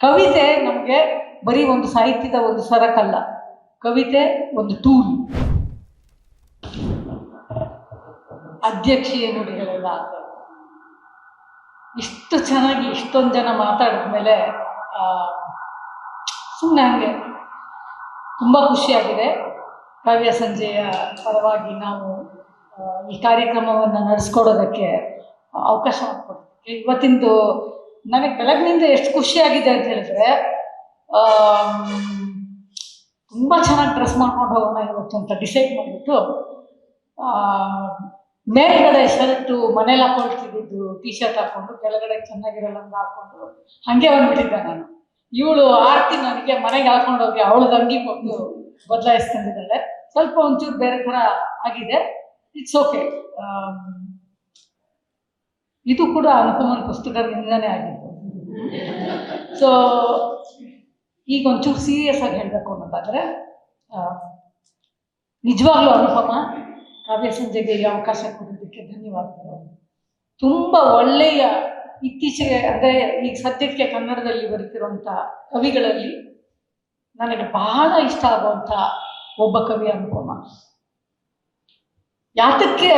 ಕವಿತೆ ನಮಗೆ ಬರೀ ಒಂದು ಸಾಹಿತ್ಯದ ಒಂದು ಸರಕಲ್ಲ. ಕವಿತೆ ಒಂದು ಟೂಲ್ ಅಧ್ಯಕ್ಷೀಯ ನುಡಿಗಳೆಲ್ಲ ಇಷ್ಟು ಚೆನ್ನಾಗಿ ಇಷ್ಟೊಂದು ಜನ ಮಾತಾಡಿದ್ಮೇಲೆ ಸುಮ್ಮನೆ ಹಂಗೆ ತುಂಬ ಖುಷಿಯಾಗಿದೆ. ಕಾವ್ಯ ಸಂಜೆಯ ಪರವಾಗಿ ನಾವು ಈ ಕಾರ್ಯಕ್ರಮವನ್ನು ನಡೆಸ್ಕೊಡೋದಕ್ಕೆ ಅವಕಾಶ ಮಾಡಿಕೊಡೋದಕ್ಕೆ ಇವತ್ತಿಂದು ನನಗೆ ಬೆಳಗ್ನಿಂದ ಎಷ್ಟು ಖುಷಿಯಾಗಿದೆ ಅಂತ ಹೇಳಿದ್ರೆ ತುಂಬ ಚೆನ್ನಾಗಿ ಡ್ರೆಸ್ ಮಾಡ್ಕೊಂಡು ಹೋಗೋಣ ಇವತ್ತು ಅಂತ ಡಿಸೈಡ್ ಮಾಡಿಬಿಟ್ಟು ಮೇಲ್ಗಡೆ ಶರ್ಟು ಮನೇಲಿ ಹಾಕೊಳ್ತಿದ್ದು ಟಿ ಶರ್ಟ್ ಹಾಕೊಂಡು, ಕೆಳಗಡೆ ಚೆನ್ನಾಗಿರಲ್ಲ ಹಾಕೊಂಡು ಹಾಗೆ ಬಂದ್ಬಿಟ್ಟಿದ್ದೆ ನಾನು. ಇವಳು ಆರ್ತಿ ನನಗೆ ಮನೆಗೆ ಹಾಕೊಂಡು ಹೋಗಿ ಅವಳದ ಅಂಗಿ ಕೊಟ್ಟು ಬದಲಾಯಿಸ್ಕೊಂಡಿದ್ದಾಳೆ. ಸ್ವಲ್ಪ ಒಂಚೂರು ಬೇರೆ ಥರ ಆಗಿದೆ. ಇಟ್ಸ್ ಓಕೆ ಇದು ಕೂಡ ಅನುಪಮನ ಪುಸ್ತಕದಿಂದನೇ ಆಗಿತ್ತು. ಸೊ ಈಗ ಒಂಚೂರು ಸೀರಿಯಸ್ ಆಗಿ ಹೇಳಬೇಕು ಅನ್ನೋದಾದರೆ ನಿಜವಾಗ್ಲೂ ಅನುಪಮ, ಕಾವ್ಯ ಸಂಜೆಗೆ ಈ ಅವಕಾಶ ಕೊಡೋದಕ್ಕೆ ಧನ್ಯವಾದಗಳು. ತುಂಬ ಒಳ್ಳೆಯ ಇತ್ತೀಚೆಗೆ, ಅಂದರೆ ಈಗ ಸದ್ಯಕ್ಕೆ ಕನ್ನಡದಲ್ಲಿ ಬರುತ್ತಿರುವಂಥ ಕವಿಗಳಲ್ಲಿ ನನಗೆ ಬಹಳ ಇಷ್ಟ ಆಗುವಂಥ ಒಬ್ಬ ಕವಿ ಅನುಪಮ. ಯಾತಕ್ಕೆ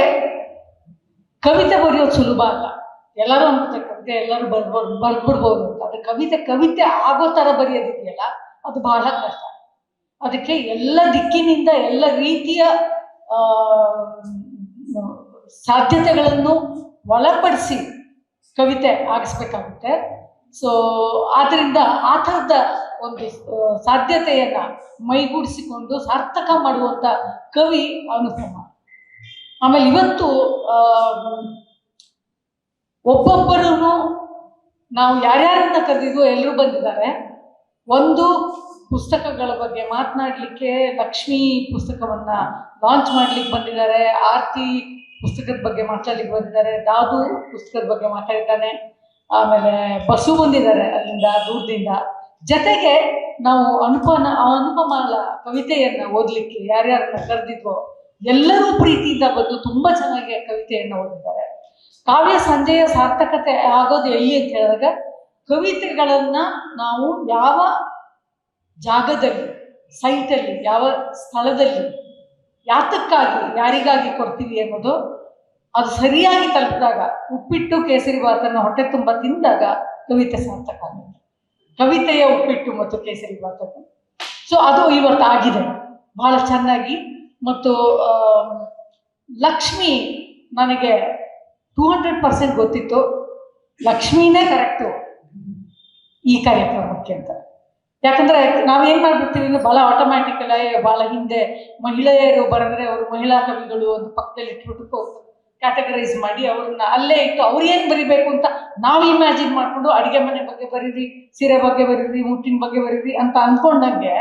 ಕವಿತೆ ಬರೆಯೋದು ಸುಲಭ ಅಲ್ಲ. ಎಲ್ಲರೂ ಅನ್ಕೋತಕ್ಕಂತೆ ಎಲ್ಲರೂ ಬರ್ಬೋದು ಬರ್ಬಿಡ್ಬೋದು ಅಂತ. ಅದು ಕವಿತೆ ಕವಿತೆ ಆಗೋ ಥರ ಬರೆಯೋದಿದೆಯಲ್ಲ, ಅದು ಬಹಳ ಕಷ್ಟ. ಅದಕ್ಕೆ ಎಲ್ಲ ದಿಕ್ಕಿನಿಂದ ಎಲ್ಲ ರೀತಿಯ ಸಾಧ್ಯತೆಗಳನ್ನು ಒಳಪಡಿಸಿ ಕವಿತೆ ಆಗಿಸ್ಬೇಕಾಗುತ್ತೆ. ಸೊ ಆದ್ದರಿಂದ ಆ ಥರದ ಒಂದು ಸಾಧ್ಯತೆಯನ್ನ ಮೈಗೂಡಿಸಿಕೊಂಡು ಸಾರ್ಥಕ ಮಾಡುವಂಥ ಕವಿ ಅನುಪಮ. ಆಮೇಲೆ ಇವತ್ತು ಒಬ್ಬೊಬ್ಬರೂ ನಾವು ಯಾರ್ಯಾರನ್ನ ಕರೆದಿದ್ವು ಎಲ್ಲರೂ ಬಂದಿದ್ದಾರೆ. ಒಂದು ಪುಸ್ತಕಗಳ ಬಗ್ಗೆ ಮಾತನಾಡಲಿಕ್ಕೆ ಲಕ್ಷ್ಮಿ ಪುಸ್ತಕವನ್ನ ಲಾಂಚ್ ಮಾಡ್ಲಿಕ್ಕೆ ಬಂದಿದ್ದಾರೆ. ಆರ್ತಿ ಪುಸ್ತಕದ ಬಗ್ಗೆ ಮಾತಾಡ್ಲಿಕ್ಕೆ ಬಂದಿದ್ದಾರೆ. ದಾದು ಪುಸ್ತಕದ ಬಗ್ಗೆ ಮಾತಾಡಿದ್ದಾನೆ ಆಮೇಲೆ ಬಸು ಬಂದಿದ್ದಾರೆ ಅಲ್ಲಿಂದ, ದೂರದಿಂದ. ಜೊತೆಗೆ ನಾವು ಅನುಪನ ಅನುಪಮಾಲ ಕವಿತೆಯನ್ನ ಓದಲಿಕ್ಕೆ ಯಾರ್ಯಾರನ್ನ ಕರೆದಿದ್ವೋ ಎಲ್ಲರೂ ಪ್ರೀತಿಯಿಂದ ಬಂದು ತುಂಬಾ ಚೆನ್ನಾಗಿ ಕವಿತೆಯನ್ನು ಓದಿದ್ದಾರೆ. ಕಾವ್ಯ ಸಂಜೆಯ ಸಾರ್ಥಕತೆ ಆಗೋದು ಎಲ್ಲಿ ಅಂತ ಹೇಳಿದಾಗ ಕವಿತೆಗಳನ್ನು ನಾವು ಯಾವ ಜಾಗದಲ್ಲಿ, ಸೈಟಲ್ಲಿ, ಯಾವ ಸ್ಥಳದಲ್ಲಿ, ಯಾತಕ್ಕಾಗಿ, ಯಾರಿಗಾಗಿ ಕೊಡ್ತೀವಿ ಅನ್ನೋದು ಅದು ಸರಿಯಾಗಿ ತಲುಪಿದಾಗ, ಉಪ್ಪಿಟ್ಟು ಕೇಸರಿ ಭಾತನ್ನು ಹೊಟ್ಟೆ ತುಂಬ ತಿಂದಾಗ ಕವಿತೆ ಸಾರ್ಥಕ ಆಗುತ್ತೆ. ಕವಿತೆಯ ಉಪ್ಪಿಟ್ಟು ಮತ್ತು ಕೇಸರಿ ಭಾತನ್ನು ಸೊ ಅದು ಇವತ್ತು ಆಗಿದೆ ಬಹಳ ಚೆನ್ನಾಗಿ. ಮತ್ತು ಲಕ್ಷ್ಮಿ ನನಗೆ ಟೂ ಹಂಡ್ರೆಡ್ ಪರ್ಸೆಂಟ್ ಗೊತ್ತಿತ್ತು. ಲಕ್ಷ್ಮೀನೇ ಕರೆಕ್ಟು ಈ ಕಾರ್ಯಕ್ರಮಕ್ಕೆ ಅಂತ. ಯಾಕಂದ್ರೆ ನಾವೇನ್ ಮಾಡ್ಬಿಡ್ತೀವಿ? ಅಂದ್ರೆ ಬಹಳ ಆಟೋಮ್ಯಾಟಿಕಲ್ ಬಹಳ ಹಿಂದೆ ಮಹಿಳೆಯರು ಬರೆದ್ರೆ ಅವರು ಮಹಿಳಾ ಕವಿಗಳು ಅಂತ ಪಕ್ಕದಲ್ಲಿ ಇಟ್ಬಿಟ್ಟು ಕ್ಯಾಟಗರೈಸ್ ಮಾಡಿ ಅವ್ರನ್ನ ಅಲ್ಲೇ ಇಟ್ಟು ಅವ್ರು ಏನ್ ಬರಿಬೇಕು ಅಂತ ನಾವು ಇಮ್ಯಾಜಿನ್ ಮಾಡ್ಕೊಂಡು ಅಡಿಗೆ ಮನೆ ಬಗ್ಗೆ ಬರೀರಿ, ಸೀರೆ ಬಗ್ಗೆ ಬರೀರಿ ಮುಟ್ಟಿನ ಬಗ್ಗೆ ಬರೀರಿ ಅಂತ ಅನ್ಕೊಂಡಂಗೆ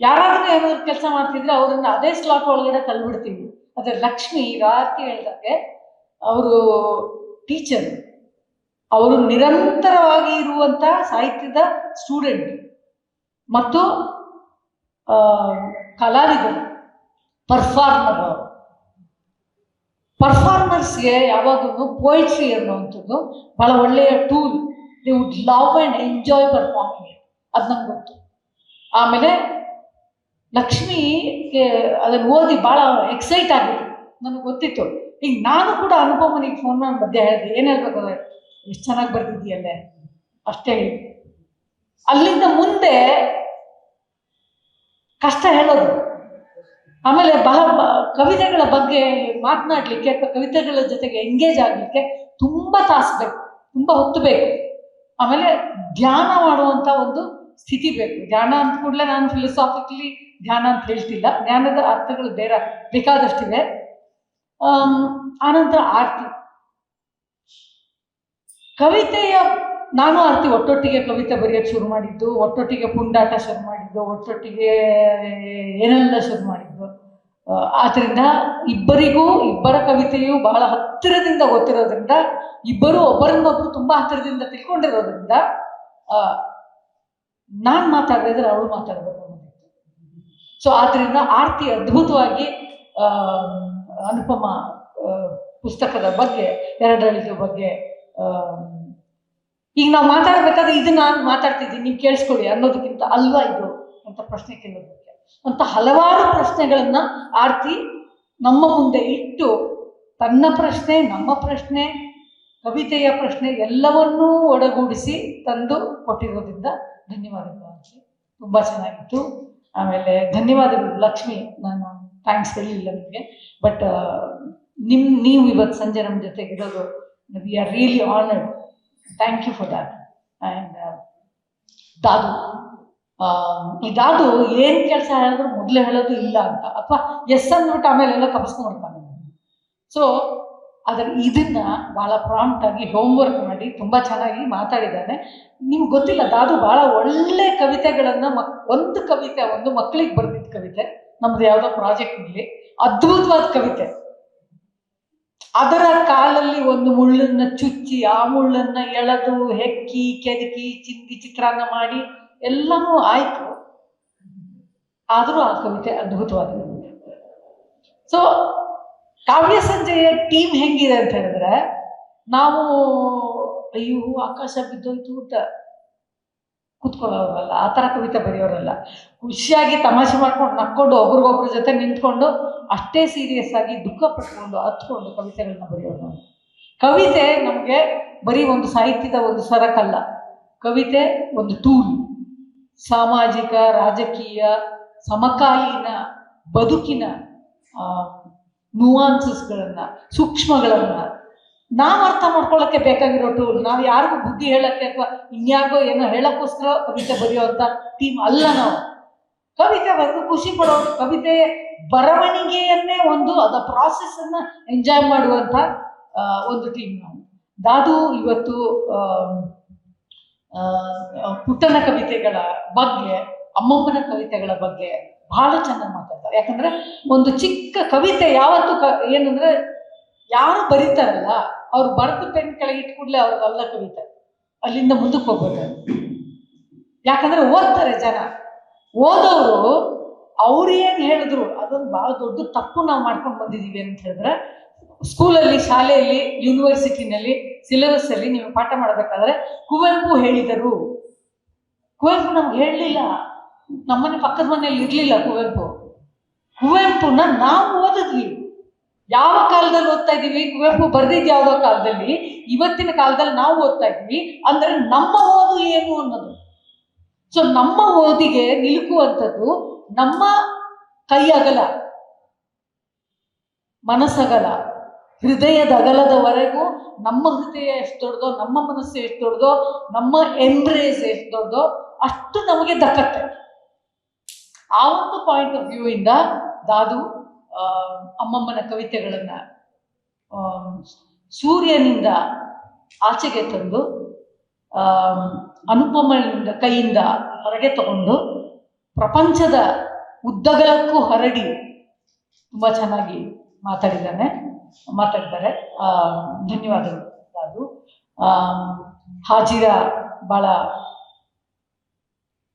ಯಾರಾದ್ರೂ ಏನಾದ್ರು ಕೆಲಸ ಮಾಡ್ತಿದ್ರೆ ಅವ್ರನ್ನ ಅದೇ ಸ್ಲಾಟ್ ಒಳಗಡೆ ತಳ್ಳಿಬಿಡ್ತೀವಿ. ಅದೇ ಲಕ್ಷ್ಮಿ ರಾತ್ರಿ ಹೇಳ್ದಾಗೆ ಅವರು ಟೀಚರ್, ಅವರು ನಿರಂತರವಾಗಿ ಇರುವಂತ ಸಾಹಿತ್ಯದ ಸ್ಟೂಡೆಂಟ್ ಮತ್ತು ಕಲಾವಿದರು, ಪರ್ಫಾರ್ಮರ್ ಅವರು. ಪರ್ಫಾರ್ಮರ್ಸ್ಗೆ ಯಾವಾಗಲೂ ಪೋಯಿಟ್ರಿ ಅನ್ನುವಂಥದ್ದು ಬಹಳ ಒಳ್ಳೆಯ tool. They would love and enjoy performing ಅದು ನಂಗೆ ಗೊತ್ತು. ಆಮೇಲೆ ಲಕ್ಷ್ಮೀಗೆ ಅದನ್ನು ಓದಿ ಭಾಳ ಎಕ್ಸೈಟ್ ಆಗಿತ್ತು ನನಗೆ ಗೊತ್ತಿತ್ತು. ಈಗ ನಾನು ಕೂಡ ಅನುಪಮನಿಗೆ ಫೋನ್ ಮಾಡಿ ಮಧ್ಯೆ ಹೇಳಿದೆ, ಏನು ಹೇಳ್ಬೇಕಾದ್ರೆ ಎಷ್ಟು ಚೆನ್ನಾಗಿ ಬರ್ತಿದ್ದೀಯಲ್ಲೇ? ಅಷ್ಟೇ ಹೇಳಿ ಅಲ್ಲಿಂದ ಮುಂದೆ ಕಷ್ಟ ಹೇಳೋದು. ಆಮೇಲೆ ಬಹ ಕವಿತೆಗಳ ಬಗ್ಗೆ ಮಾತನಾಡಲಿಕ್ಕೆ ಅಥವಾ ಕವಿತೆಗಳ ಜೊತೆಗೆ ಎಂಗೇಜ್ ಆಗಲಿಕ್ಕೆ ತುಂಬ ತಾಸು ಬೇಕು, ತುಂಬ ಹೊತ್ತು ಬೇಕು. ಆಮೇಲೆ ಧ್ಯಾನ ಮಾಡುವಂಥ ಒಂದು ಸ್ಥಿತಿ ಬೇಕು. ಧ್ಯಾನ ಅಂತ ಕೂಡಲೇ ನಾನು ಫಿಲಸಾಫಿಕಲಿ ಧ್ಯಾನ ಅಂತ ಹೇಳ್ತಿಲ್ಲ. ಜ್ಞಾನದ ಅರ್ಥಗಳು ಬೇರೆ ಬೇಕಾದಷ್ಟಿವೆ ಆನಂತರ ಆರ್ತಿ. ಕವಿತೆಯ, ನಾನು ಆರ್ತಿ ಒಟ್ಟೊಟ್ಟಿಗೆ ಕವಿತೆ ಬರೆಯೋಕ್ಕೆ ಶುರು ಮಾಡಿದ್ದು, ಒಟ್ಟೊಟ್ಟಿಗೆ ಪುಂಡಾಟ ಶುರು ಮಾಡಿದ್ದು, ಒಟ್ಟೊಟ್ಟಿಗೆ ಏನೆಲ್ಲ ಶುರು ಮಾಡಿದ್ದು. ಆದ್ದರಿಂದ ಇಬ್ಬರಿಗೂ, ಇಬ್ಬರ ಕವಿತೆಯು ಬಹಳ ಹತ್ತಿರದಿಂದ ಗೊತ್ತಿರೋದ್ರಿಂದ, ಇಬ್ಬರು ಒಬ್ಬರನ್ನೊಬ್ರು ತುಂಬಾ ಹತ್ತಿರದಿಂದ ತಿಳ್ಕೊಂಡಿರೋದ್ರಿಂದ ನಾನು ಮಾತಾಡಿದ್ರೆ ಅವಳು ಮಾತಾಡಬೇಕು ಸೊ ಆದ್ರಿಂದ ಆರ್ತಿ ಅದ್ಭುತವಾಗಿ ಅನುಪಮ ಪುಸ್ತಕದ ಬಗ್ಗೆ ಎರಡಳಿದ ಬಗ್ಗೆ ಈಗ ನಾವು ಮಾತಾಡ್ಬೇಕಾದ್ರೆ ಇದು ನಾನು ಮಾತಾಡ್ತಿದ್ದೀನಿ, ನೀವು ಕೇಳಿಸ್ಕೊಳ್ಳಿ ಅನ್ನೋದಕ್ಕಿಂತ ಅಲ್ವಾ ಇದು ಅಂತ ಪ್ರಶ್ನೆ ಕೇಳೋದಕ್ಕೆ. ಅಂತ ಹಲವಾರು ಪ್ರಶ್ನೆಗಳನ್ನ ಆರ್ತಿ ನಮ್ಮ ಮುಂದೆ ಇಟ್ಟು, ತನ್ನ ಪ್ರಶ್ನೆ, ನಮ್ಮ ಪ್ರಶ್ನೆ, ಕವಿತೆಯ ಪ್ರಶ್ನೆ ಎಲ್ಲವನ್ನೂ ಒಡಗೂಡಿಸಿ ತಂದು ಕೊಟ್ಟಿರೋದ್ರಿಂದ ಧನ್ಯವಾದಗಳು ತುಂಬ ಚೆನ್ನಾಗಿತ್ತು. ಆಮೇಲೆ ಧನ್ಯವಾದಗಳು ಲಕ್ಷ್ಮಿ, ನಾನು ಥ್ಯಾಂಕ್ಸ್ ಹೇಳಿಲ್ಲ ನಿಮಗೆ. ಬಟ್ ನಿಮ್, ನೀವು ಇವತ್ತು ಸಂಜೆ ನಮ್ಮ ಜೊತೆಗಿರೋದು we are really honoured thank you for that and Dadu Dadu ಏನು ಕೆಲಸ ಹೇಳಿದ್ರು ಮೊದಲೇ ಹೇಳೋದು ಇಲ್ಲ ಅಂತ. ಅಥವಾ ಎಸ್ ಅಂದ್ಬಿಟ್ಟು ಆಮೇಲೆ ಎಲ್ಲ ತಪ್ಪಿಸ್ಕೊಂಡ್ಬಿಡ್ತಾನೆ ಸೊ ಅದರ ಇದನ್ನ ಭಾಳ ಪ್ರಾಂಪ್ಟಾಗಿ ಹೋಮ್ವರ್ಕ್ ಮಾಡಿ ತುಂಬ ಚೆನ್ನಾಗಿ ಮಾತಾಡಿದ್ದಾನೆ. ನಿಮ್ಗೆ ಗೊತ್ತಿಲ್ಲ, ದಾದು ಭಾಳ ಒಳ್ಳೆ ಕವಿತೆಗಳನ್ನು ಮಕ್ ಒಂದು ಕವಿತೆ ಒಂದು ಮಕ್ಕಳಿಗೆ ಬರೆದಿದ್ದ ಕವಿತೆ, ನಮ್ದು ಯಾವುದೋ ಇರಲಿ ಅದ್ಭುತವಾದ ಕವಿತೆ. ಅದರ ಕಾಲಲ್ಲಿ ಒಂದು ಮುಳ್ಳನ್ನ ಚುಚ್ಚಿ, ಆ ಮುಳ್ಳನ್ನ ಎಳೆದು, ಹೆಕ್ಕಿ, ಕೆದಕಿ, ಚಿಂದಿ ಚಿತ್ರಾನ್ನ ಮಾಡಿ ಎಲ್ಲನೂ ಆಯ್ತು. ಆದರೂ ಆ ಕವಿತೆ ಅದ್ಭುತವಾದ ಕವಿತೆ. ಸೊ ಕಾವ್ಯ ಸಂಜೆಯ ಟೀಮ್ ಹೆಂಗಿದೆ ಅಂತ ಹೇಳಿದ್ರೆ, ನಾವು, ಅಯ್ಯೋ, ಆಕಾಶ ಬಿದ್ದೋಯ್ತು ಅಂತ. ಕೂತ್ಕೊಳ್ಳೋರಲ್ಲ ಆ ಥರ ಕವಿತೆ ಬರೆಯೋರಲ್ಲ. ಖುಷಿಯಾಗಿ ತಮಾಷೆ ಮಾಡ್ಕೊಂಡು ನಕ್ಕೊಂಡು ಒಬ್ರಿಗೊಬ್ರ ಜೊತೆ ನಿಂತ್ಕೊಂಡು ಅಷ್ಟೇ ಸೀರಿಯಸ್ ಆಗಿ ದುಃಖ ಪಟ್ಕೊಂಡು ಹತ್ಕೊಂಡು ಕವಿತೆಗಳನ್ನ ಬರೆಯೋರು ಕವಿತೆ ನಮಗೆ ಬರೀ ಒಂದು ಸಾಹಿತ್ಯದ ಒಂದು ಸರಕಲ್ಲ. ಕವಿತೆ ಒಂದು ಟೂಲ್ ಸಾಮಾಜಿಕ, ರಾಜಕೀಯ, ಸಮಕಾಲೀನ, ಬದುಕಿನ ನುವಾನ್ಸಸ್ಗಳನ್ನು ಸೂಕ್ಷ್ಮಗಳನ್ನು ನಾವು ಅರ್ಥ ಮಾಡ್ಕೊಳ್ಳೋಕ್ಕೆ ಬೇಕಾಗಿರೋ ಟೂಲ್ ನಾವು ಯಾರಿಗೂ ಬುದ್ಧಿ ಹೇಳಕ್ಕೆ ಅಥವಾ ಇನ್ಯಾರಿಗೋ ಏನೋ ಹೇಳಕ್ಕೋಸ್ಕರ ಕವಿತೆ ಬರೆಯುವಂಥ ಟೀಮ್ ಅಲ್ಲ ನಾವು. ಕವಿತೆ ಬರೆದು ಖುಷಿ ಪಡೋ ಕವಿತೆ ಬರವಣಿಗೆಯನ್ನೇ ಒಂದು, ಅದ ಪ್ರಾಸೆಸ್ ಎಂಜಾಯ್ ಮಾಡುವಂಥ ಒಂದು ಟೀಮ್ ನಾವು. ದಾದು ಇವತ್ತು ಪುಟ್ಟನ ಕವಿತೆಗಳ ಬಗ್ಗೆ, ಅಮ್ಮಮ್ಮನ ಕವಿತೆಗಳ ಬಗ್ಗೆ ಬಹಳ ಚೆನ್ನಾಗಿ ಮಾತಾಡ್ತಾರೆ. ಯಾಕಂದ್ರೆ ಒಂದು ಚಿಕ್ಕ ಕವಿತೆ ಯಾವತ್ತು ಏನಂದ್ರೆ ಯಾರು ಬರೀತಾರಲ್ಲ ಅವ್ರು ಬರೆದು ಪೆನ್ ಕೆಳಗೆ ಅವ್ರಿಗೆ ಅಲ್ಲ ಕವಿತೆ ಅಲ್ಲಿಂದ ಮುಂದಕ್ಕೆ ಹೋಗ್ಬೇಕು ಯಾಕಂದ್ರೆ ಓದ್ತಾರೆ ಜನ. ಓದೋರು ಅವ್ರು ಏನು ಹೇಳಿದ್ರು, ಅದೊಂದು ಭಾಳ ದೊಡ್ಡ ತಪ್ಪು ನಾವು ಮಾಡ್ಕೊಂಡು ಬಂದಿದ್ದೀವಿ ಅಂತ ಹೇಳಿದ್ರೆ, ಸ್ಕೂಲಲ್ಲಿ, ಶಾಲೆಯಲ್ಲಿ, ಯೂನಿವರ್ಸಿಟಿನಲ್ಲಿ ಸಿಲೆಬಸ್ ಅಲ್ಲಿ ನೀವು ಪಾಠ ಮಾಡಬೇಕಾದ್ರೆ ಕುವೆಂಪು ಹೇಳಿದರು. ಕುವೆಂಪು ನಮ್ಗೆ ಹೇಳಲಿಲ್ಲ. ನಮ್ಮನೆ ಪಕ್ಕದ ಮನೆಯಲ್ಲಿ ಇರಲಿಲ್ಲ ಕುವೆಂಪು. ಕುವೆಂಪುನ ನಾವು ಓದಿದ್ವಿ. ಯಾವ ಕಾಲದಲ್ಲಿ ಓದ್ತಾ ಇದ್ದೀವಿ? ಕುವೆಂಪು ಬರೆದಿದ್ದು ಯಾವುದೋ ಕಾಲದಲ್ಲಿ. ಇವತ್ತಿನ ಕಾಲದಲ್ಲಿ ನಾವು ಓದ್ತಾ ಇದ್ವಿ ಅಂದ್ರೆ ನಮ್ಮ ಓದು ಏನು ಅನ್ನೋದು. ಸೊ ನಮ್ಮ ಓದಿಗೆ ನಿಲುಕುವಂಥದ್ದು ನಮ್ಮ ಕೈ ಅಗಲ ಮನಸ್ಸಗಲ ಹೃದಯದ ಅಗಲದವರೆಗೂ ನಮ್ಮ ಹೃದಯ ಎಷ್ಟು ದೊಡ್ಡದೋ, ನಮ್ಮ ಮನಸ್ಸು ಎಷ್ಟು ದೊಡ್ಡದೋ, ನಮ್ಮ ಎಂಬ್ರೇಸ್ ಎಷ್ಟು ದೊಡ್ಡದೋ ಅಷ್ಟು ನಮಗೆ ದಕ್ಕತ್ತೆ. ಆ ಒಂದು ಪಾಯಿಂಟ್ ಆಫ್ ವ್ಯೂ ಇಂದ ದಾದು ಅಮ್ಮಮ್ಮನ ಕವಿತೆಗಳನ್ನ ಸೂರ್ಯನಿಂದ ಆಚೆಗೆ ತಂದು ಅನುಪಮನಿಂದ ಕೈಯಿಂದ ಹೊರಗೆ ತಗೊಂಡು ಪ್ರಪಂಚದ ಉದ್ದಗಲಕ್ಕೂ ಹರಡಿ ತುಂಬ ಚೆನ್ನಾಗಿ ಮಾತಾಡಿದ್ದಾನೆ, ಮಾತಾಡ್ತಾರೆ. ಧನ್ಯವಾದಗಳು. ಅದು ಹಾಜಿರಾ ಭಾಳ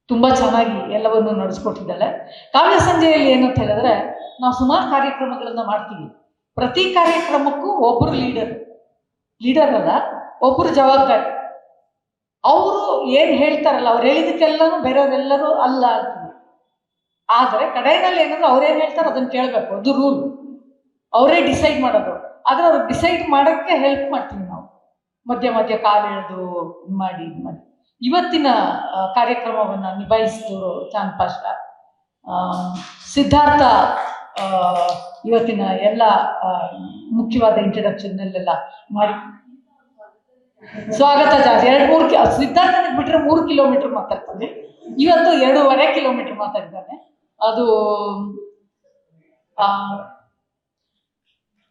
ತುಂಬ ಚೆನ್ನಾಗಿ ಎಲ್ಲವನ್ನು ನಡೆಸ್ಕೊಟ್ಟಿದ್ದಾಳೆ. ಕಾವ್ಯ ಸಂಜೆಯಲ್ಲಿ ಏನಂತ ಹೇಳಿದ್ರೆ ನಾವು ಸುಮಾರು ಕಾರ್ಯಕ್ರಮಗಳನ್ನು ಮಾಡ್ತೀವಿ. ಪ್ರತಿ ಕಾರ್ಯಕ್ರಮಕ್ಕೂ ಒಬ್ಬರು ಲೀಡರ್ ಲೀಡರ್ ಅಲ್ಲ ಒಬ್ಬರು ಜವಾಬ್ದಾರಿ. ಅವರು ಏನು ಹೇಳ್ತಾರಲ್ಲ, ಅವ್ರು ಹೇಳಿದಕ್ಕೆಲ್ಲನೂ ಬೇರೆಯವರೆಲ್ಲರೂ ಅಲ್ಲ ಅಂತೀವಿ. ಆದರೆ ಕಡೆಯಲ್ಲಿ ಏನಂದ್ರೆ ಅವ್ರೇನು ಹೇಳ್ತಾರೆ ಅದನ್ನು ಕೇಳಬೇಕು, ಅದು ರೂಲ್ ಅವರೇ ಡಿಸೈಡ್ ಮಾಡೋದು. ಆದರೆ ಅವ್ರು ಡಿಸೈಡ್ ಮಾಡೋಕ್ಕೆ ಹೆಲ್ಪ್ ಮಾಡ್ತೀವಿ ನಾವು. ಮಧ್ಯ ಮಧ್ಯ ಕಾಲು ಎಳೆದು ಮಾಡಿ, ಇದು ಮಾಡಿ. ಇವತ್ತಿನ ಕಾರ್ಯಕ್ರಮವನ್ನು ನಿಭಾಯಿಸಿದವರು ಚಾಂದ್ ಪಾಷಾ. ಸಿದ್ಧಾರ್ಥ ಇವತ್ತಿನ ಎಲ್ಲ ಮುಖ್ಯವಾದ ಇಂಟ್ರಡಕ್ಷನ್ನಲ್ಲೆಲ್ಲ ಮಾಡಿ. ಸ್ವಾಗತ ಜಾಸ್ತಿ. ಎರಡು ಮೂರು ಸಿದ್ಧಾರ್ಥನಿಗೆ ಬಿಟ್ಟರೆ ಮೂರು ಕಿಲೋಮೀಟರ್ ಮಾತಾಡ್ತಾನೆ. ಇವತ್ತು ಎರಡೂವರೆ ಕಿಲೋಮೀಟರ್ ಮಾತಾಡಿದ್ದಾನೆ. ಅದು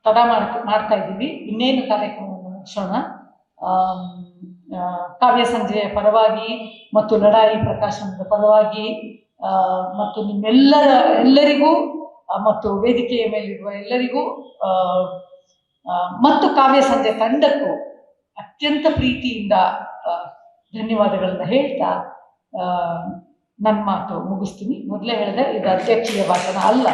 ತಡ ಮಾಡ್ ಮಾಡ್ತಾ ಇದ್ದೀವಿ. ಇನ್ನೇನು ಕಾರ್ಯಕ್ರಮವನ್ನು ಮುಗಿಸೋಣ ಕಾವ್ಯ ಸಂಜೆಯ ಪರವಾಗಿ ಮತ್ತು ಲಡಾಯಿ ಪ್ರಕಾಶನದ ಪರವಾಗಿ ಮತ್ತು ನಿಮ್ಮೆಲ್ಲರ, ಎಲ್ಲರಿಗೂ ಮತ್ತು ವೇದಿಕೆಯ ಮೇಲಿರುವ ಎಲ್ಲರಿಗೂ ಮತ್ತು ಕಾವ್ಯ ಸಂಜೆ ತಂಡಕ್ಕೂ ಅತ್ಯಂತ ಪ್ರೀತಿಯಿಂದ ಧನ್ಯವಾದಗಳನ್ನ ಹೇಳ್ತಾ ನನ್ನ ಮಾತು ಮುಗಿಸ್ತೀನಿ. ಮೊದಲೇ ಹೇಳಿದೆ, ಇದು ಅಧ್ಯಕ್ಷೀಯ ಭಾಷಣ ಅಲ್ಲ.